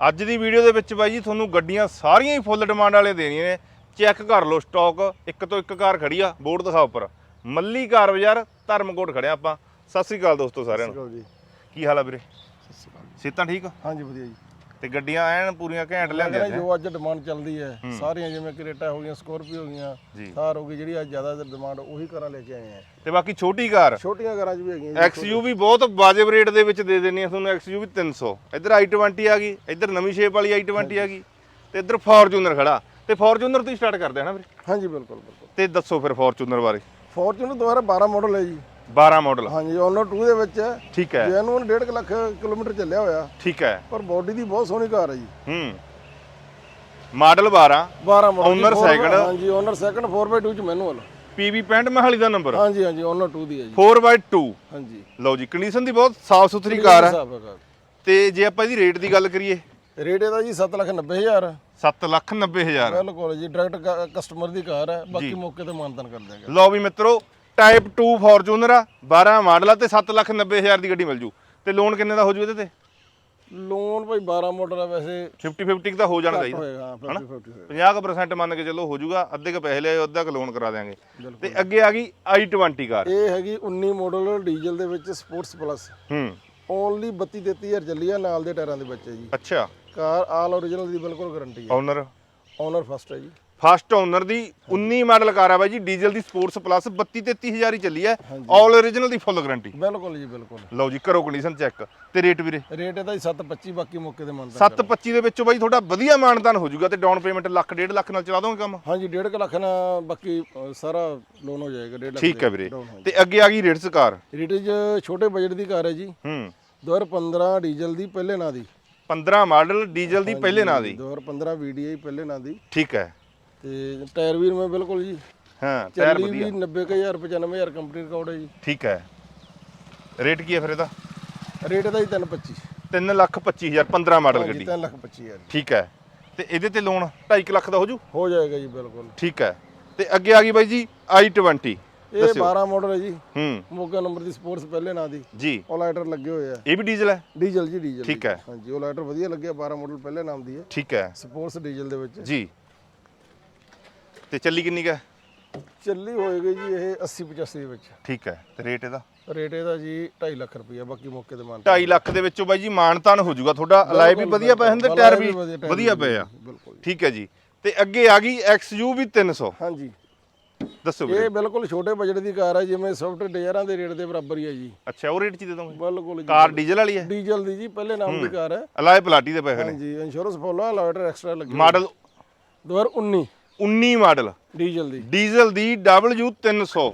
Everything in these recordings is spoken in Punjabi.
ਅੱਜ ਦੀ ਵੀਡੀਓ ਦੇ ਵਿੱਚ ਬਾਈ ਜੀ ਤੁਹਾਨੂੰ ਗੱਡੀਆਂ ਸਾਰੀਆਂ ਹੀ ਫੁੱਲ ਡਿਮਾਂਡ ਵਾਲੇ ਦੇਣੀਆਂ ਨੇ। ਚੈੱਕ ਕਰ ਲਓ ਸਟਾਕ ਇੱਕ ਤੋਂ ਇੱਕ ਕਾਰ ਖੜੀ ਆ ਬੋਰਡ ਦਿਖਾਓ ਉੱਪਰ। ਮੱਲੀ ਕਾਰ ਬਾਜ਼ਾਰ ਧਰਮਕੋਟ ਖੜਿਆ ਆਪਾਂ। ਸਤਿ ਸ੍ਰੀ ਅਕਾਲ ਦੋਸਤੋ ਸਾਰਿਆਂ ਨੂੰ। ਕੀ ਹਾਲ ਆ ਵੀਰੇ? ਸਤਿ ਸ਼੍ਰੀ ਅਕਾਲ ਸਿਹਤਾਂ ਠੀਕ? ਹਾਂਜੀ ਵਧੀਆ ਜੀ। ਤੇ ਗੱਡੀਆਂ ਐਨ ਪੂਰੀਆਂ ਘੈਂਟ ਲੈਂਦੇ ਲਿਆਂਦੀਆਂ ਜੋ ਅੱਜ ਡਿਮਾਂਡ ਚੱਲਦੀ ਹੈ ਸਾਰੀਆਂ ਜਿਵੇਂ ਕਰੇਟਾ ਹੋ ਗਈਆਂ ਸਕੋਰਪੀਓ ਹੋ ਗਈਆਂ ਥਾਰ ਹੋ ਗਈ ਜਿਹੜੀ ਅੱਜ ਜ਼ਿਆਦਾ ਡਿਮਾਂਡ ਉਹੀ ਕਾਰਾਂ ਲੈ ਕੇ ਆਏ ਆ। ਤੇ ਬਾਕੀ ਛੋਟੀ ਕਾਰ? ਛੋਟੀਆਂ ਕਾਰਾਂ 'ਚ ਵੀ ਹੈਗੀਆਂ XUV ਬਹੁਤ ਵਾਜਬ ਰੇਟ ਦੇ ਵਿੱਚ ਦੇ ਦਿੰਨੀ ਆ ਤੁਹਾਨੂੰ XUV 300 ਇੱਧਰ i20 ਆ ਗਈ ਇੱਧਰ ਨਵੀਂ ਸ਼ੇਪ ਵਾਲੀ i20 ਆ ਗਈ ਤੇ ਇੱਧਰ ਫੋਰਚੂਨਰ ਖੜਾ। ਤੇ ਫੋਰਚੂਨਰ ਤੋਂ ਹੀ ਸਟਾਰਟ ਕਰਦੇ ਆ ਨਾ ਵੀਰੇ? ਹਾਂਜੀ ਬਿਲਕੁਲ ਬਿਲਕੁਲ। ਤੇ ਦੱਸੋ ਫਿਰ ਫੋਰਚੂਨਰ ਬਾਰੇ। ਫੋਰਚੂਨਰ ਦੁਆਰਾ 12 ਮਾਡਲ ਹੈ ਜੀ। 12 ਮਾਡਲ ਹਾਂਜੀ ਓਨਰ 2 ਦੇ ਵਿੱਚ ਹੈ। ਠੀਕ ਹੈ। ਜੈਨੂਨ 1.5 ਲੱਖ ਕਿਲੋਮੀਟਰ ਚੱਲਿਆ ਹੋਇਆ। ਠੀਕ ਹੈ। ਪਰ ਬੋਡੀ ਦੀ ਬਹੁਤ ਸੋਹਣੀ ਕਾਰ ਹੈ ਜੀ। ਹੂੰ। Model 12 12 model Owner second? ਹਾਂਜੀ ਓਨਰ ਸੈਕੰਡ 4x2 ਚ ਮੈਨੂਅਲ PV 65 ਮਹਾਲੀ ਦਾ ਨੰਬਰ ਹਾਂਜੀ ਹਾਂਜੀ ਓਨਰ 2 ਦੀ ਹੈ ਜੀ। 4x2 ਹਾਂਜੀ। ਲਓ ਜੀ ਕੰਡੀਸ਼ਨ ਦੀ ਬਹੁਤ ਸਾਫ਼ ਸੁਥਰੀ ਕਾਰ ਹੈ। ਤੇ ਜੇ ਆਪਾਂ ਇਹਦੀ ਰੇਟ ਦੀ ਗੱਲ ਕਰੀਏ। ਰੇਟ ਇਹਦਾ ਜੀ 7,90,000 7 ਲੱਖ 90 ਹਜ਼ਾਰ। ਬਿਲਕੁਲ ਜੀ ਡਾਇਰੈਕਟ ਕਸਟਮਰ ਦੀ ਕਾਰ ਹੈ। ਬਾਕੀ ਮੌਕੇ ਤੇ ਮਾਨਤਨ ਕਰ ਦਿਆਂਗੇ ਲਓ ਵੀ ਮਿੱਤਰੋ ਟਾਈਪ 2 ਫੋਰਚੂਨਰ ਆ 12 ਮਾਡਲ ਆ ਤੇ 7 ਲੱਖ 90 ਹਜ਼ਾਰ ਦੀ ਗੱਡੀ ਮਿਲ ਜੂ। ਤੇ ਲੋਨ ਕਿੰਨੇ ਦਾ ਹੋ ਜੂ ਇਹਦੇ ਤੇ? ਲੋਨ ਭਾਈ 12 ਮਾਡਲ ਆ ਵੈਸੇ। 50 50 ਦਾ ਹੋ ਜਾਣਾ ਚਾਹੀਦਾ। ਹੋਏਗਾ 50 50 ਹੋਏਗਾ। 50% ਮੰਨ ਕੇ ਚੱਲੋ ਹੋ ਜੂਗਾ ਅੱਧੇ ਕ ਪੈਸੇ ਲਿਆਓ ਅੱਧਾ ਕ ਲੋਨ ਕਰਾ ਦਿਆਂਗੇ। ਤੇ ਅੱਗੇ ਆ ਗਈ i20 ਕਾਰ। ਇਹ ਹੈਗੀ 19 ਮਾਡਲ ਡੀਜ਼ਲ ਦੇ ਵਿੱਚ ਸਪੋਰਟਸ ਪਲੱਸ ਹੂੰ। ਓਨਲੀ 32 33000 ਚੱਲੀ ਆ ਨਾਲ ਦੇ ਟਾਇਰਾਂ ਦੇ ਵਿੱਚ ਜੀ। ਅੱਛਾ। ਕਾਰ ਆਲ ਓਰੀਜਨਲ ਦੀ ਬਿਲਕੁਲ ਗਾਰੰਟੀ ਹੈ ਓਨਰ ਓਨਰ ਫਸਟ ਹੈ ਜੀ। ਫਸਟ ਓਨਰ ਦੀ 19 ਮਾਡਲ ਕਾਰ ਆ ਬਾਈ ਜੀ ਡੀਜ਼ਲ ਦੀ ਸਪੋਰਟਸ ਪਲੱਸ 32 33000 ਹੀ ਚੱਲੀ ਹੈ। ਆਲ ਓਰੀਜਨਲ ਦੀ ਫੁੱਲ ਗਾਰੰਟੀ ਬਿਲਕੁਲ ਜੀ ਬਿਲਕੁਲ। ਲਓ ਜੀ ਕਰੋ ਕੰਡੀਸ਼ਨ ਚੈੱਕ ਤੇ ਰੇਟ ਵੀਰੇ? ਰੇਟ ਇਹਦਾ ਜੀ 725 ਬਾਕੀ ਮੌਕੇ ਤੇ ਮੰਨਦਾ 725 ਦੇ ਵਿੱਚੋਂ ਬਾਈ ਤੁਹਾਡਾ ਵਧੀਆ ਮਾਨਦਾਨ ਹੋ ਜਾਊਗਾ ਤੇ ਡਾਊਨ ਪੇਮੈਂਟ ਲੱਖ ਡੇਢ ਲੱਖ ਨਾਲ ਚਲਾ ਦੋਗੇ ਕੰਮ? ਹਾਂਜੀ 1.5 ਲੱਖ ਨਾਲ ਬਾਕੀ ਸਾਰਾ ਲੋਨ ਹੋ ਜਾਏਗਾ 1.5 ਲੱਖ ਠੀਕ ਹੈ ਵੀਰੇ। ਤੇ ਅੱਗੇ ਆ ਗਈ ਰੇਟਸ ਕਾਰ। ਜਾਏਗਾ। ਰੇਟ ਚ ਛੋਟੇ ਬਜਟ ਦੀ ਕਾਰ ਹੈ ਜੀ। ਹੂੰ। 2015 ਡੀਜ਼ਲ ਦੀ ਪਹਿਲੇ ਨਾਂ ਦੀ। 15 ਮਾਡਲ ਡੀਜ਼ਲ ਦੀ ਪਹਿਲੇ ਨਾਂ ਦੀ। 2015 VDI ਪਹਿਲੇ ਨਾਂ ਦੀ। ਠੀਕ ਹੈ। ਤੇ ਟਾਇਰ ਵੀ ਮੈਂ ਬਿਲਕੁਲ ਜੀ ਹਾਂ ਟਾਇਰ ਚੱਲੀ ਵਧੀਆ। ਵੀ 90000 95000 ਕੰਪਨੀ ਰਿਕਾਰਡ ਹੈ ਜੀ। ਠੀਕ ਹੈ। ਰੇਟ ਕੀ ਹੈ ਫਿਰ ਇਹਦਾ? ਰੇਟ ਇਹਦਾ ਜੀ 325 3 ਲੱਖ 25000 15 ਮਾਡਲ ਹਾਂਜੀ ਗੱਡੀ। 3 ਲੱਖ 25000 ਠੀਕ ਹੈ। ਤੇ ਇਹਦੇ ਤੇ ਲੋਨ 2.5 ਲੱਖ ਦਾ ਹੋ ਜੂ? ਹੋ ਜਾਏਗਾ ਜੀ ਬਿਲਕੁਲ। ਠੀਕ ਹੈ। ਤੇ ਅੱਗੇ ਆ ਗਈ ਬਾਈ ਜੀ i20 ਇਹ 12 ਮਾਡਲ ਹੈ ਜੀ। ਹੂੰ। ਮੋਗਾ ਨੰਬਰ ਦੀ ਸਪੋਰਟਸ ਪਹਿਲੇ ਨਾਂ ਦੀ। ਜੀ। ਉਹ ਲਾਈਟਰ ਲੱਗੇ ਹੋਏ ਆ। ਇਹ ਵੀ ਡੀਜ਼ਲ ਹੈ? ਡੀਜ਼ਲ ਜੀ ਡੀਜ਼ਲ ਠੀਕ ਹੈ। ਹਾਂਜੀ ਉਹ ਲਾਈਟਰ ਵਧੀਆ ਲੱਗਿਆ 12 ਮਾਡਲ ਪਹਿਲੇ ਨਾਮ ਦੀ ਹੈ। ਠੀਕ ਹੈ। ਸਪੋਰਟਸ ਡੀਜ਼ਲ ਦੇ ਵਿੱਚ। ਜੀ। ਤੇ ਚੱਲੀ ਕਿੰਨੀ ਕੁ ਚੱਲੀ ਹੋਏਗੀ ਜੀ ਇਹ 80 85 ਦੇ ਵਿੱਚ। ਠੀਕ ਹੈ ਤੇ ਰੇਟ ਇਹਦਾ? ਰੇਟ ਇਹਦਾ ਜੀ 2.5 ਲੱਖ ਰੁਪਈਆ ਬਾਕੀ ਮੌਕੇ ਤੇ ਮੰਨ 2.5 ਲੱਖ ਦੇ ਵਿੱਚੋਂ ਬਾਈ ਜੀ ਮਾਨਤਾਨ ਹੋ ਜਾਊਗਾ ਤੁਹਾਡਾ ਅਲਾਈ ਵੀ ਵਧੀਆ ਪਏ ਹੁੰਦੇ ਟਾਇਰ ਵੀ ਵਧੀਆ ਪਏ ਆ? ਬਿਲਕੁਲ ਠੀਕ ਹੈ ਜੀ ਤੇ ਅੱਗੇ ਆ ਗਈ XUV 300 ਹਾਂਜੀ। ਦੱਸੋ ਵੀਰੇ। ਇਹ ਬਿਲਕੁਲ ਛੋਟੇ ਬਜਟ ਦੀ ਕਾਰ ਹੈ ਜਿਵੇਂ ਸੌਫਟ ਡਿਜ਼ਾਇਰਾਂ ਦੇ ਰੇਟ ਦੇ ਬਰਾਬਰ ਹੀ ਹੈ ਜੀ। ਅੱਛਾ ਉਹ ਰੇਟ ਚ ਦੇ ਦੋਗੇ? ਬਿਲਕੁਲ ਜੀ। ਕਾਰ ਡੀਜ਼ਲ ਵਾਲੀ ਹੈ? ਡੀਜ਼ਲ ਦੀ ਜੀ ਪਹਿਲੇ ਨਾਮ ਦੀ ਕਾਰ ਹੈ। ਅਲਾਈ ਪਲਾਟੀ ਦੇ ਪਏ ਹੋਏ ਨੇ। ਹਾਂਜੀ ਇੰਸ਼ੋਰੈਂਸ ਫੁੱਲ ਆ ਲਾਈਟਰ ਐਕਸਟਰਾ ਲੱਗੀ ਮਾਡਲ 2019 19 ਮਾਡਲ। ਡੀਜ਼ਲ ਦੀ। ਡੀਜ਼ਲ ਦੀ W300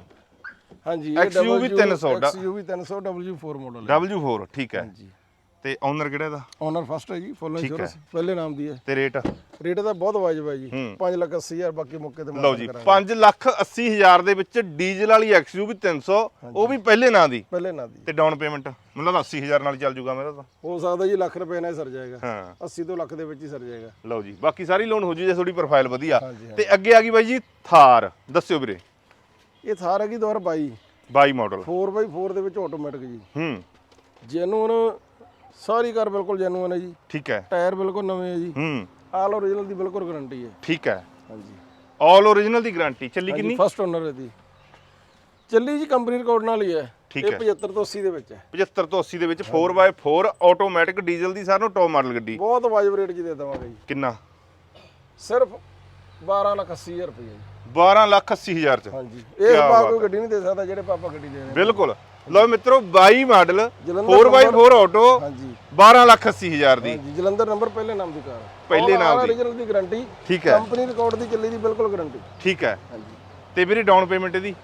ਹਾਂਜੀ XUV 300 ਦਾ। XUV 300 W4 ਮਾਡਲ ਹੈ। W4 ਠੀਕ ਹੈ। ਜੀ ਤੇ ਓਨਰ ਕਿਹੜਾ ਇਹਦਾ? ਓਨਰ ਫਸਟ ਹੈ ਜੀ ਫੁੱਲ ਇੰਸ਼ੋਰੈਂਸ ਪਹਿਲੇ ਨਾਮ ਦੀ ਹੈ। ਤੇ ਰੇਟ ਰੇਟ ਦਾ ਬਹੁਤ ਵਾਜਬ ਹੈ ਜੀ। 5 ਲੱਖ 80 ਹਜ਼ਾਰ ਬਾਕੀ ਮੌਕੇ ਤੇ ਲਓ ਜੀ ਕਰਾਂਗੇ। 5 ਲੱਖ 80 ਹਜ਼ਾਰ ਦੇ ਵਿੱਚ ਡੀਜ਼ਲ ਵਾਲੀ XUV 300 ਉਹ ਵੀ ਪਹਿਲੇ ਨਾਂ ਦੀ? ਪਹਿਲੇ ਨਾਂ ਦੀ ਤੇ ਡਾਊਨ ਪੇਮੈਂਟ ਮੈਨੂੰ ਲੱਗਦਾ 80 ਹਜ਼ਾਰ ਨਾਲ ਚੱਲ ਜੂਗਾ ਮੇਰਾ ਤਾਂ। ਹੋ ਸਕਦਾ ਜੀ ਲੱਖ ਰੁਪਏ ਨਾਲ ਹੀ ਸਰ ਜਾਏਗਾ। ਹਾਂ। 80 ਤੋਂ ਲੱਖ ਦੇ ਵਿੱਚ ਹੀ ਸਰ ਜਾਏਗਾ। ਲਓ ਜੀ ਬਾਕੀ ਸਾਰੀ ਲੋਨ ਹੋ ਜੂ ਜੇ ਤੁਹਾਡੀ ਪ੍ਰੋਫਾਈਲ ਵਧੀਆ। ਹਾਂਜੀ, ਤੇ ਅੱਗੇ ਆ ਗਈ ਬਾਈ ਜੀ ਥਾਰ। ਦੱਸਿਓ ਵੀਰੇ। ਇਹ ਥਾਰ ਹੈਗੀ 2022 22 ਮਾਡਲ 4x4 ਦੇ ਵਿੱਚ ਆਟੋਮੈਟਿਕ ਜੀ। ਹੂੰ। ਜੈਨੂਨ ਸਾਰੀ ਕਾਰ ਬਿਲਕੁਲ ਜੈਨੂਨ ਹੈ ਜੀ। ਠੀਕ ਹੈ। ਟਾਇਰ ਬਿਲਕੁਲ ਨਵੇਂ ਹੈ ਜੀ। ਹੂੰ। ਆਲ ਓਰੀਜਨਲ ਦੀ ਬਿਲਕੁਲ ਗਾਰੰਟੀ ਹੈ। ਠੀਕ ਹੈ। ਹਾਂਜੀ। ਆਲ ਓਰੀਜਨਲ ਦੀ ਗਾਰੰਟੀ ਚੱਲੀ ਕਿੰਨੀ? ਫਸਟ ਓਨਰ ਹੈ ਦੀ ਚੱਲੀ ਜੀ ਕੰਪਨੀ ਰਿਕਾਰਡ ਨਾਲ ਹੀ ਹੈ। ਠੀਕ ਇਹ ਹੈ। 75 ਤੋਂ 80 ਦੇ ਵਿੱਚ ਹੈ। 75 ਤੋਂ 80 ਦੇ ਵਿੱਚ 4x4 ਆਟੋਮੈਟਿਕ ਡੀਜ਼ਲ ਦੀ ਸਾਰਿਆਂ ਨੂੰ ਟੌਪ ਮਾਡਲ ਗੱਡੀ। ਬਹੁਤ ਵਾਜਬ ਰੇਟ 'ਚ ਦੇ ਦੇਵਾਂਗੇ ਜੀ। ਕਿੰਨਾ? ਸਿਰਫ 12 ਲੱਖ 80 ਹਜ਼ਾਰ ਰੁਪਏ ਜੀ। 12 ਲੱਖ 80 ਹਜ਼ਾਰ ਚ। ਹਾਂਜੀ। ਇਹ ਪਾ ਕੋਈ ਗੱਡੀ ਨਹੀਂ ਦੇ ਸਕਦਾ ਜਿਹੜੇ ਪਾਪਾ ਗੱਡੀ ਦੇ ਰਹੇ ਬਿਲਕੁਲ। ਲਓ ਮਿੱਤਰੋ 22 ਮਾਡਲ ਜਲੰਧਰ 4x4 ਆਟੋ ਹਾਂਜੀ। 12 ਲੱਖ 80 ਹਜ਼ਾਰ ਦੀ। ਹਾਂਜੀ ਜਲੰਧਰ ਨੰਬਰ ਪਹਿਲੇ ਨਾਮ ਦੀ ਕਾਰ ਪਹਿਲੇ ਨਾਮ ਦੀ। ਓਰੀਜਨਲ ਦੀ ਗਾਰੰਟੀ ਠੀਕ ਹੈ। ਕੰਪਨੀ ਰਿਕਾਰਡ ਦੀ ਚੱਲੀ ਦੀ ਬਿਲਕੁਲ ਗਾਰੰਟੀ ਠੀਕ ਹੈ। ਹਾਂਜੀ। ਤੇ ਵੀਰੇ ਡਾਊਨ ਪੇਮੈਂਟ ਇਹਦੀ?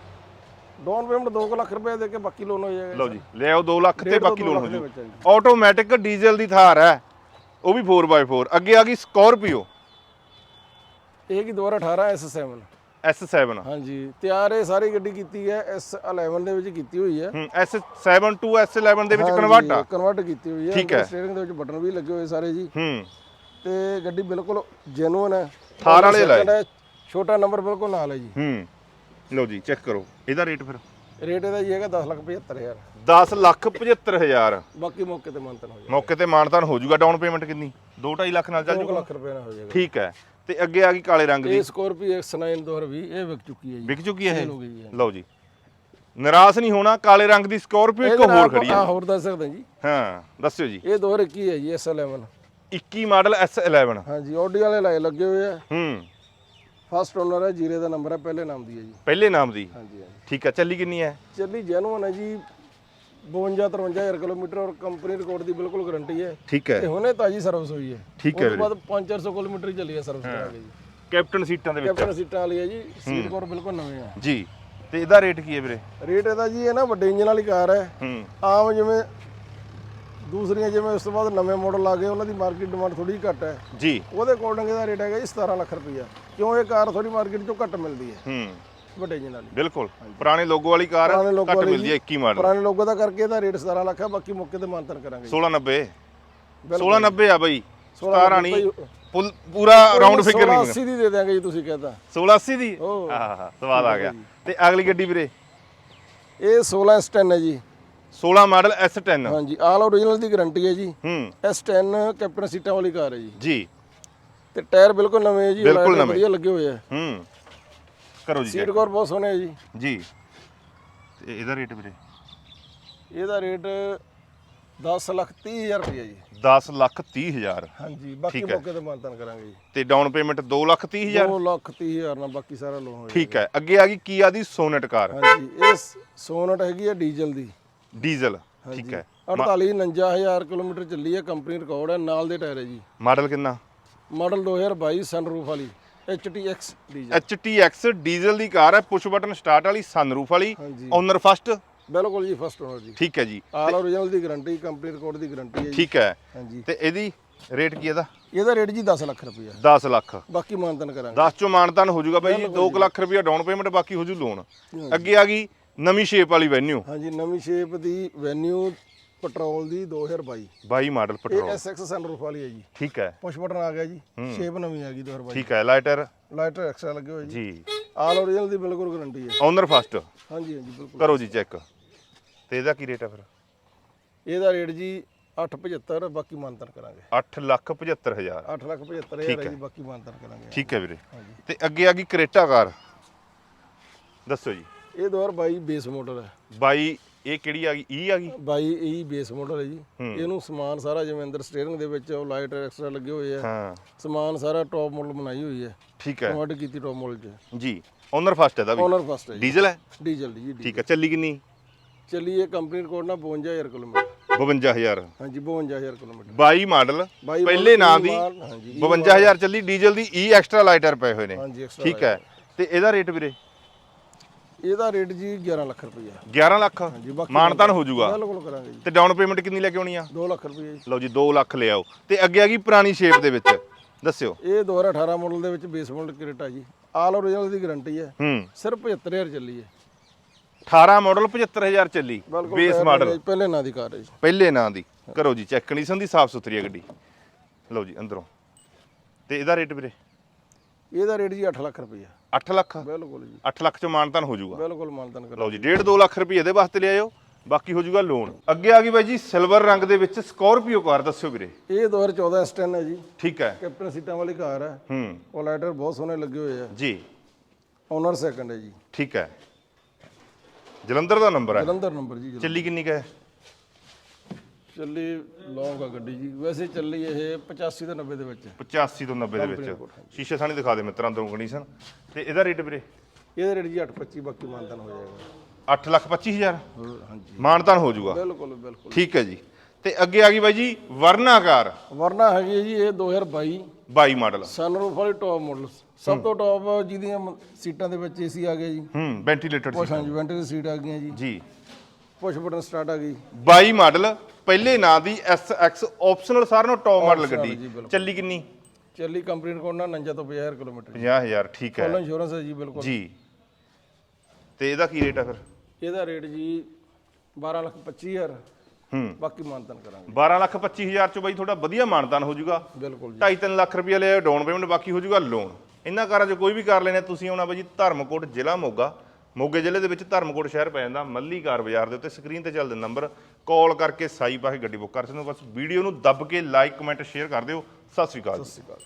ਡਾਊਨ ਪੇਮੈਂਟ 2 ਲੱਖ ਰੁਪਏ ਦੇ ਕੇ ਬਾਕੀ ਲੋਨ ਹੋ ਜਾਏਗਾ ਲਓ ਜੀ ਲੈ ਆਓ 2 ਲੱਖ ਤੇ ਬਾਕੀ ਲੋਨ ਹੈ ਜੀ। ਆਟੋਮੈਟਿਕ ਡੀਜ਼ਲ ਦੀ ਥਾਰ ਹੈ। ਉਹ ਵੀ 4x4 ਅੱਗੇ ਆ ਗਈ ਸਕੋਰਪੀਓ ਇਹ ਕੀ 2018 S7 S7 ਹਾਂਜੀ ਤਿਆਰ ਇਹ ਸਾਰੀ ਗੱਡੀ ਕੀਤੀ ਹੈ S11 ਦੇ ਵਿੱਚ ਕੀਤੀ ਹੋਈ ਹੈ। ਹੂੰ S7 to S11 ਦੇ ਵਿੱਚ ਕਨਵਰਟ ਆ? ਕਨਵਰਟ ਕੀਤੀ ਹੋਈ ਹੈ। ਠੀਕ ਹੈ। ਸਟੀਅਰਿੰਗ ਦੇ ਵਿੱਚ ਬਟਨ ਵੀ ਲੱਗੇ ਹੋਏ ਸਾਰੇ ਜੀ। ਹੂੰ। ਤੇ ਗੱਡੀ ਬਿਲਕੁਲ ਜੈਨੂਨ ਹੈ। ਥਾਰ ਵਾਲੇ ਲਾਏ। ਛੋਟਾ ਨੰਬਰ ਬਿਲਕੁਲ ਨਾਲ ਹੈ ਜੀ। ਹੂੰ। ਲਓ ਜੀ ਚੈੱਕ ਕਰੋ। ਇਹਦਾ ਰੇਟ ਫਿਰ? ਰੇਟ ਇਹਦਾ ਜੀ ਹੈਗਾ 10 ਲੱਖ 75000 10 ਲੱਖ 75 ਹਜ਼ਾਰ। ਬਾਕੀ ਮੌਕੇ ਤੇ ਮੰਤਨ ਹੋ ਜਾਏਗਾ। ਮੌਕੇ ਤੇ ਮਾਨਤਾਨ ਹੋ ਜਾਊਗਾ ਡਾਊਨ ਪੇਮੈਂਟ ਕਿੰਨੀ? 2.5 ਲੱਖ ਨਾਲ ਚੱਲ 2 ਜਾਊਗਾ? ਲੱਖ ਰੁਪਏ ਨਾਲ ਹੋ ਜਾਏਗਾ। ਠੀਕ ਹੈ। ਤੇ ਅੱਗੇ ਆ ਗਈ ਕਾਲੇ ਰੰਗ ਦੀ। ਇਹ ਸਕੋਰਪੀਓ X9 2020 ਇਹ ਵਿਕ ਚੁੱਕੀ ਹੈ ਜੀ। ਵਿਕ ਚੁੱਕੀ ਹੈ Sale ਹੋ ਗਈ ਇਹ ਹੈ। ਲਓ ਜੀ। ਨਿਰਾਸ਼ ਨਹੀਂ ਹੋਣਾ ਕਾਲੇ ਰੰਗ ਦੀ ਸਕੋਰਪੀਓ ਇੱਕ ਇਹਦੇ ਨਾਲ ਹੋਰ ਖੜੀ ਹੈ। ਹੋਰ ਦੱਸ ਸਕਦੇ ਜੀ। ਹਾਂ ਦੱਸਿਓ ਜੀ। ਇਹ 2021 ਹੈ ਜੀ S11 21 ਮਾਡਲ S11 ਹਾਂਜੀ ਆਡੀ ਵਾਲੇ ਲਾਏ ਲੱਗੇ ਹੋਏ ਆ। ਹੂੰ। ਫਸਟ ਓਨਰ ਹੈ ਜੀਰੇ ਦਾ ਨੰਬਰ ਹੈ ਪਹਿਲੇ ਨਾਮ ਦੀ ਹੈ ਜੀ। ਪਹਿਲੇ ਨਾਮ ਦੀ। ਹਾਂਜੀ ਹਾਂਜੀ। ਠੀਕ ਹੈ ਚੱਲੀ ਕਿੰਨੀ ਹੈ? ਚੱਲੀ ਜੈਨੂਨ ਹੈ ਜੀ 52 53000 ਕਿਲੋਮੀਟਰ ਔਰ ਕੰਪਨੀ ਰਿਕਾਰਡ ਦੀ ਬਿਲਕੁਲ ਗਾਰੰਟੀ ਹੈ। ਠੀਕ ਤੇ ਹੁਣੇ ਤਾਜੀ ਸਰਵਿਸ ਹੋਈ ਹੈ। ਠੀਕ ਹੈ ਉਸ ਤੋਂ ਬਾਅਦ 5-400 ਕਿਲੋਮੀਟਰ ਹੀ ਚੱਲੀ ਹੈ ਸਰਵਿਸ ਕਰਾਂਗੇ ਜੀ। ਕੈਪਟਨ ਸੀਟਾਂ ਦੇ ਵਿੱਚ। ਕੈਪਟਨ ਸੀਟਾਂ ਵਾਲੀ ਹੈ ਜੀ। ਸੀਟ ਕਵਰ ਬਿਲਕੁਲ ਨਵੇਂ ਆ ਜੀ। ਤੇ ਇਹਦਾ ਰੇਟ ਕੀ ਹੈ ਵੀਰੇ? ਰੇਟ ਇਹਦਾ ਜੀ ਇਹ ਨਾ ਵੱਡੇ ਇੰਜਨ ਵਾਲੀ ਕਾਰ ਹੈ। ਹੂੰ। ਆਮ ਜਿਵੇਂ ਦੂਸਰੀਆਂ ਜਿਵੇਂ ਉਸ ਤੋਂ ਬਾਅਦ ਨਵੇਂ ਮਾਡਲ ਆ ਗਏ ਉਹਨਾਂ ਦੀ ਮਾਰਕੀਟ ਡਿਮਾਂਡ ਥੋੜੀ ਘੱਟ ਹੈ। ਜੀ। ਉਹਦੇ ਅਕੋਰਡਿੰਗ ਇਹਦਾ ਰੇਟ ਹੈਗਾ ਜੀ 17 ਲੱਖ ਰੁਪਈਆ। ਕਿਉਂ ਇਹ ਕਾਰ ਥੋੜੀ ਮਾਰਕੀਟ ਚੋਂ ਘੱਟ ਮਿਲਦੀ ਹੈ? ਹੂੰ। ਵੱਡੇ ਇੰਜਨ ਵਾਲੀ ਬਿਲਕੁਲ। ਪੁਰਾਣੇ ਲੋਗੋ ਵਾਲੀ ਕਾਰ ਪੁਰਾਣੇ ਘੱਟ ਵਾਲੀ ਮਿਲਦੀ ਹੈ 21 ਮਾਡਲ। ਪੁਰਾਣੇ ਲੋਗੋ ਦਾ ਕਰਕੇ ਇਹਦਾ ਰੇਟ 17 ਲੱਖ ਹੈ ਬਾਕੀ ਮੌਕੇ ਤੇ ਮਾਨਤਨ ਕਰਾਂਗੇ ਜੀ। 1690 1690 ਆ ਬਈ। 16 17 ਨਹੀਂ ਪੁਲ- ਪੂਰਾ ਰਾਉਂਡ ਫਿਗਰ ਨਹੀਂ 80 ਦੀ ਦੇ ਦਿਆਂਗੇ ਜੀ ਤੁਸੀਂ ਕਹਿੰਦਾ 1680 ਦੀ? ਓਹ। ਹਾਂ ਹਾਂ ਸਵਾਦ ਆ ਗਿਆ। ਤੇ ਅਗਲੀ ਗੱਡੀ ਵੀਰੇ? ਇਹ 16 S10 ਹੈ ਜੀ। 16 ਮਾਡਲ S10 ਹਾਂਜੀ ਆਲ ਓਰੀਜਨਲ ਦੀ ਗਾਰੰਟੀ ਹੈ ਜੀ। ਹੂੰ। S10 ਕੈਪਟਨ ਸੀਟਾਂ ਵਾਲੀ ਕਾਰ ਹੈ ਜੀ। ਜੀ। ਤੇ ਟਾਇਰ ਬਿਲਕੁਲ ਨਵੇਂ ਹੈ ਜੀ ਬਿਲਕੁਲ ਨਵੇਂ। ਵਧੀਆ ਲੱਗੇ ਹੋਏ ਆ। ਹੂੰ। ਕਰੋ ਜੀ ਸੀਟ ਕਵਰ ਬਹੁਤ ਸੋਹਣੇ ਜੀ। ਜੀ। ਤੇ ਇਹਦਾ ਰੇਟ ਵੀਰੇ? ਇਹਦਾ ਰੇਟ 10 ਲੱਖ 30 ਹਜ਼ਾਰ ਰੁਪਏ ਜੀ। 10 ਲੱਖ 30 ਹਜ਼ਾਰ। ਹਾਂਜੀ ਬਾਕੀ ਠੀਕ ਹੈ। ਮੌਕੇ ਤੇ ਮਾਨਤਨ ਕਰਾਂਗੇ ਜੀ। ਤੇ ਡਾਊਨ ਪੇਮੈਂਟ 2 ਲੱਖ 30 ਹਜ਼ਾਰ? 2 ਲੱਖ 30 ਹਜ਼ਾਰ ਨਾਲ ਬਾਕੀ ਸਾਰਾ ਲੋਨ ਹੋ ਠੀਕ ਹੈ। ਅੱਗੇ ਆ ਗਈ ਕੀਆ ਦੀ? ਸੋਨਟ ਕਾਰ। ਹਾਂਜੀ ਇਹ ਸੋਨਟ ਹੈਗੀ ਹੈ ਡੀਜ਼ਲ ਦੀ। ਡੀਜ਼ਲ। ਠੀਕ ਹੈ। 48 49000 ਕਿਲੋਮੀਟਰ ਚੱਲੀ ਹੈ ਕੰਪਨੀ ਰਿਕਾਰਡ ਹੈ ਨਾਲ ਦੇ ਟਾਇਰ ਹੈ ਜੀ। ਮਾਡਲ ਕਿੰਨਾ? ਮਾਡਲ 2022 ਸਨਰੂਫ ਵਾਲੀ। HTX ਡੀਜ਼ਲ HTX ਡੀਜ਼ਲ ਦੀ ਕਾਰ ਹੈ। ਪੁਸ਼ ਬਟਨ ਸਟਾਰਟ ਵਾਲੀ ਸਨਰੂਫ ਵਾਲੀ। ਹਾਂਜੀ। ਓਨਰ ਫਸਟ ਬਿਲਕੁਲ ਜੀ ਫਸਟ ਓਨਰ ਜੀ। ਠੀਕ ਹੈ ਜੀ। ਆਲ ਓਰੀਜਨਲ ਦੀ ਗਾਰੰਟੀ ਕੰਪਨੀ ਰਿਕਾਰਡ ਦੀ ਗਾਰੰਟੀ ਹੈ ਜੀ। ਠੀਕ ਹੈ। ਹਾਂਜੀ। ਤੇ ਇਹਦੀ ਰੇਟ ਕੀ ਇਹਦਾ? ਇਹਦਾ ਰੇਟ ਜੀ 10 ਲੱਖ ਰੁਪਇਆ 10 ਲੱਖ। ਬਾਕੀ ਮਾਨਤਨ ਕਰਾਂਗੇ। 10 ਚੋਂ ਮਾਨਤਾਨ ਹੋ ਜਾਊਗਾ ਬਾਈ ਜੀ। 2 ਲੱਖ ਰੁਪਇਆ ਡਾਊਨ ਪੇਮੈਂਟ ਬਾਕੀ ਹੋ ਜੂ ਲੋਨ ਅੱਗੇ ਆ ਗਈ ਨਵੀਂ ਸ਼ੇਪ ਵਾਲੀ ਵੈਨਿਊ ਹਾਂਜੀ ਨਵੀਂ ਸ਼ੇਪ ਦੀ ਵੈਨਿਊ ਪੈਟਰੋਲ ਦੀ 2022 22 ਮਾਡਲ ਇਹ ਪੈਟਰੋਲ। SX ਸਨਰੂਫ ਵਾਲੀ ਹੈ ਜੀ। ਠੀਕ ਹੈ। ਪੁਸ਼ ਬਟਨ ਆ ਗਿਆ ਜੀ। ਸ਼ੇਪ ਨਵੀਂ ਆ ਗਈ 2022 ਠੀਕ ਹੈ ਲਾਈਟਰ ਲਾਈਟਰ ਐਕਸਟਰਾ ਲੱਗੇ ਹੋਏ ਜੀ। ਜੀ। ਆਲ ਓਰੀਜਨਲ ਦੀ ਬਿਲਕੁਲ ਗਾਰੰਟੀ ਹੈ। ਓਨਰ ਫਸਟ ਹਾਂਜੀ ਹਾਂਜੀ ਬਿਲਕੁਲ। ਕਰੋ ਜੀ ਚੈੱਕ ਤੇ ਇਹਦਾ ਕੀ ਰੇਟ ਹੈ ਫਿਰ? ਇਹਦਾ ਰੇਟ ਜੀ 875 ਬਾਕੀ ਮਾਨਤਨ ਕਰਾਂਗੇ। 8 ਲੱਖ 75 ਹਜ਼ਾਰ। 8 ਲੱਖ 75 ਹਜ਼ਾਰ ਹੈ ਜੀ ਬਾਕੀ ਮਾਨਤਨ ਕਰਾਂਗੇ। ਠੀਕ ਹੈ ਵੀਰੇ। ਤੇ ਅੱਗੇ ਆ ਗਈ ਕਰੇਟਾ ਕਾਰ। ਦੱਸੋ ਜੀ। ਇਹ 2022 ਬੇਸ ਮਾਡਲ ਹੈ। 22 ਇਹ ਕਿਹੜੀ ਆ ਗਈ? ਈ ਆ ਗਈ? 22 ਇਹ ਬੇਸ ਮਾਡਲ ਹੈ ਜੀ। ਇਹਨੂੰ ਸਮਾਨ ਸਾਰਾ ਜਿਵੇਂ ਅੰਦਰ ਸਟੀਅਰਿੰਗ ਦੇ ਵਿੱਚ ਉਹ ਲਾਈਟ ਐਕਸਟਰਾ ਲੱਗੇ ਹੋਏ ਆ। ਹਾਂ। ਸਮਾਨ ਸਾਰਾ ਟੌਪ ਮਾਡਲ ਬਣਾਈ ਹੋਈ ਹੈ। ਠੀਕ ਹੈ। ਕਨਵਰਟ ਕੀਤੀ ਟੌਪ ਮਾਡਲ 'ਚ। ਜੀ। ਓਨਰ ਫਸਟ ਹੈ ਦਾ ਵੀ? ਓਨਰ ਫਸਟ ਹੈ ਡੀਜ਼ਲ ਹੈ? ਡੀਜ਼ਲ ਜੀ। ਠੀਕ ਹੈ। ਚੱਲੀ ਕਿੰਨੀ? ਚੱਲੀ ਇਹ ਕੰਪਨੀ ਰਿਕਾਰਡ ਨਾਲ 52000 ਕਿਲੋਮੀਟਰ। 52000 ਹਾਂਜੀ 52000 ਕਿਲੋਮੀਟਰ। 22 ਮਾਡਲ ਬਾਈ ਪਹਿਲੇ ਨਾਂ ਦੀ ਮਾਲ- ਹਾਂਜੀ 52000 ਚੱਲੀ ਡੀਜ਼ਲ ਦੀ ਈ ਐਕਸਟਰਾ ਲਾਈਟਰ ਪਏ ਹੋਏ ਨੇ। ਹਾਂਜੀ ਐਕਸਟਰਾ ਠੀਕ ਹੈ। ਤੇ ਇਹਦਾ ਰੇਟ ਵੀਰੇ? ਇਹਦਾ ਰੇਟ ਜੀ 11 ਲੱਖ ਰੁਪਈਆ। 11 ਲੱਖ? ਹਾਂਜੀ ਬਾਕੀ ਮਾਨਤਾਨ ਹੋ ਜਾਊਗਾ ਬਿਲਕੁਲ ਕਰਾਂਗੇ ਜੀ। ਤੇ ਡਾਊਨ ਪੇਮੈਂਟ ਕਿੰਨੀ ਲੈ ਕੇ ਆਉਣੀ ਆ? 2 ਲੱਖ ਰੁਪਈਆ ਜੀ। ਲਓ ਜੀ 2 ਲੱਖ ਲੈ ਆਓ। ਤੇ ਅੱਗੇ ਆ ਗਈ ਪੁਰਾਣੀ ਸ਼ੇਪ ਦੇ ਵਿੱਚ। ਦੱਸਿਓ। ਇਹ 2018 ਮਾਡਲ ਦੇ ਵਿੱਚ ਬੇਸ ਮਾਡਲ ਕ੍ਰੇਟਾ ਜੀ। ਆਲ ਓਰੀਜਨਲ ਦੀ ਗਾਰੰਟੀ ਹੈ। ਹੂੰ। ਸਿਰਫ 75000 ਚੱਲੀ ਹੈ। 18 ਮਾਡਲ 75000 ਚੱਲੀ। ਬੇਸ ਮਾਡਲ ਪਹਿਲੇ ਨਾਂ ਦੀ ਕਾਰ ਹੈ ਜੀ। ਪਹਿਲੇ ਨਾਂ ਦੀ। ਕਰੋ ਜੀ ਚੈੱਕ ਕੰਡੀਸ਼ਨ ਦੀ ਸਾਫ਼ ਸੁਥਰੀ ਹੈ ਗੱਡੀ। ਲਓ ਜੀ ਅੰਦਰੋਂ। ਤੇ ਇਹਦਾ ਰੇਟ ਵੀਰੇ? ਇਹਦਾ ਰੇਟ ਜੀ 8 ਲੱਖ ਰੁਪਈਆ। 8 ਲੱਖ? ਬਿਲਕੁਲ ਜੀ। 8 ਲੱਖ ਚੋਂ ਮਾਨਤਾਨ ਹੋ ਜਾਊਗਾ। ਬਿਲਕੁਲ ਮਾਨਤਨ ਕਰਾਂਗੇ। ਲਓ ਜੀ 1.5 2 ਲੱਖ ਰੁਪਏ ਇਹਦੇ ਵਾਸਤੇ ਲਿਆਇਓ ਬਾਕੀ ਹੋ ਜਾਊਗਾ ਲੋਨ ਅੱਗੇ ਆ ਗਈ ਬਾਈ ਜੀ ਸਿਲਵਰ ਰੰਗ ਦੇ ਵਿੱਚ ਸਕੋਰਪੀਓ ਕਾਰ ਦੱਸਿਓ ਵੀਰੇ। ਇਹ 2014 S10 ਹੈ ਜੀ। ਠੀਕ ਹੈ। ਕੈਪਟਨ ਸੀਟਾਂ ਵਾਲੀ ਕਾਰ ਹੈ। ਹੂੰ। ਉਹ ਲਾਈਟਰ ਬਹੁਤ ਸੋਹਣੇ ਲੱਗੇ ਹੋਏ ਆ। ਜੀ। ਓਨਰ ਸੈਕੰਡ ਹੈ ਜੀ। ਠੀਕ ਹੈ। ਜਲੰਧਰ ਦਾ ਨੰਬਰ ਹੈ। ਜਲੰਧਰ ਨੰਬਰ ਜੀ। ਚੱਲੀ ਕਿੰਨੀ ਕੁ ਹੈ? ਚੱਲੀ ਲੌਂਗ ਆ ਗੱਡੀ ਜੀ। ਵੈਸੇ ਚੱਲੀ ਇਹ 85 ਤੋਂ 90 ਦੇ ਵਿੱਚ। 85 ਤੋਂ 90 ਦੇ ਵਿੱਚ। ਸ਼ੀਸ਼ੇ ਸਾਨੀ ਦਿਖਾ ਦੇ ਮਿੱਤਰਾਂ ਅੰਦਰੋਂ ਕੰਡੀਸ਼ਨ ਤੇ ਇਹਦਾ ਰੇਟ ਵੀਰੇ? ਇਹਦਾ ਰੇਟ ਜੀ 825 ਬਾਕੀ ਮਾਨਤਨ ਹੋ ਜਾਏਗਾ। 8 ਲੱਖ 25 ਹਜ਼ਾਰ? ਹੋਰ, ਹਾਂਜੀ। ਮਾਨਤਾਨ ਹੋ ਜਾਊਗਾ। ਬਿਲਕੁਲ ਬਿਲਕੁਲ। ਠੀਕ ਹੈ ਜੀ। ਤੇ ਅੱਗੇ ਆ ਗਈ ਬਾਈ ਜੀ ਵਰਨਾ ਕਾਰ ਵਰਨਾ ਹੈਗੀ ਹੈ ਜੀ ਇਹ 2022 22 ਮਾਡਲ। ਸਨਰੂਫ ਵਾਲੀ ਟੌਪ ਮਾਡਲ ਸਭ ਤੋਂ ਟੌਪ ਜਿਹਦੀਆਂ ਸੀਟਾਂ ਦੇ ਵਿੱਚ ਏਸੀ ਆ ਗਿਆ ਜੀ। ਹੂੰ ਵੈਂਟੀਲੇਟਰ ਪੁਸ਼ ਹਾਂਜੀ ਵੈਂਟੀਲੇਟਰ ਸੀਟ ਆ ਗਈਆਂ ਜੀ। ਜੀ। ਪੁਸ਼ ਬਟਨ ਸਟਾਰਟ ਆ ਗਈ। 22 ਮਾਡਲ ਪਹਿਲੇ ਨਾਂ ਦੀ SX ਆਪਸ਼ਨਲ ਸਾਰਿਆਂ ਨੂੰ ਟੌਪ ਮਾਡਲ ਗੱਡੀ। ਚੱਲੀ ਕਿੰਨੀ? ਚੱਲੀ ਕੰਪਨੀ ਰਿਕਾਰਡ ਨਾਲ 49 ਤੋਂ 50000 ਕਿਲੋਮੀਟਰ। 50000 ਠੀਕ ਹੈ। ਫੁੱਲ ਇੰਸ਼ੋਰੈਂਸ ਹੈ ਜੀ ਬਿਲਕੁਲ। ਜੀ। ਤੇ ਇਹਦਾ ਕੀ ਰੇਟ ਹੈ ਫਿਰ? ਇਹਦਾ ਰੇਟ ਜੀ 12 ਲੱਖ 25000 ਹੂੰ। ਬਾਕੀ ਮਾਨਤਨ ਕਰਾਂਗੇ। 12 ਲੱਖ 25000 ਚੋਂ ਬਾਈ ਤੁਹਾਡਾ ਵਧੀਆ ਮਾਨਦਾਨ ਹੋ ਜਾਊਗਾ। ਬਿਲਕੁਲ ਜੀ। 2.5 ਲੱਖ ਰੁਪਏ ਲਿਆ ਡਾਊਨ ਪੇਮੈਂਟ ਬਾਕੀ ਹੋ ਜਾਊਗਾ ਲੋਨ ਇਹਨਾਂ ਕਾਰਾਂ 'ਚ ਕੋਈ ਵੀ ਕਾਰ ਲੈਣਾ ਤੁਸੀਂ ਆਉਣਾ ਬਾਈ ਜੀ ਧਰਮਕੋਟ ਜ਼ਿਲ੍ਹਾ ਮੋਗਾ। ਮੋਗੇ ਜ਼ਿਲ੍ਹੇ ਦੇ ਵਿੱਚ ਧਰਮਕੋਟ ਸ਼ਹਿਰ ਪੈ ਜਾਂਦਾ, ਮੱਲੀ ਕਾਰ ਬਾਜ਼ਾਰ ਦੇ ਉੱਤੇ ਸਕਰੀਨ ਤੇ ਚੱਲਦੇ ਨੰਬਰ, ਕਾਲ ਕਰਕੇ ਸਾਈ ਪਾਸੇ ਗੱਡੀ ਬੁੱਕ ਕਰ ਸਕਦੇ ਹੋ। ਬਸ ਵੀਡੀਓ ਨੂੰ ਦੱਬ ਕੇ ਲਾਈਕ ਕਮੈਂਟ ਸ਼ੇਅਰ ਕਰ ਦਿਓ। ਸਤਿ ਸ਼੍ਰੀ ਅਕਾਲ ਸਤਿ ਸ਼੍ਰੀ ਅਕਾਲ।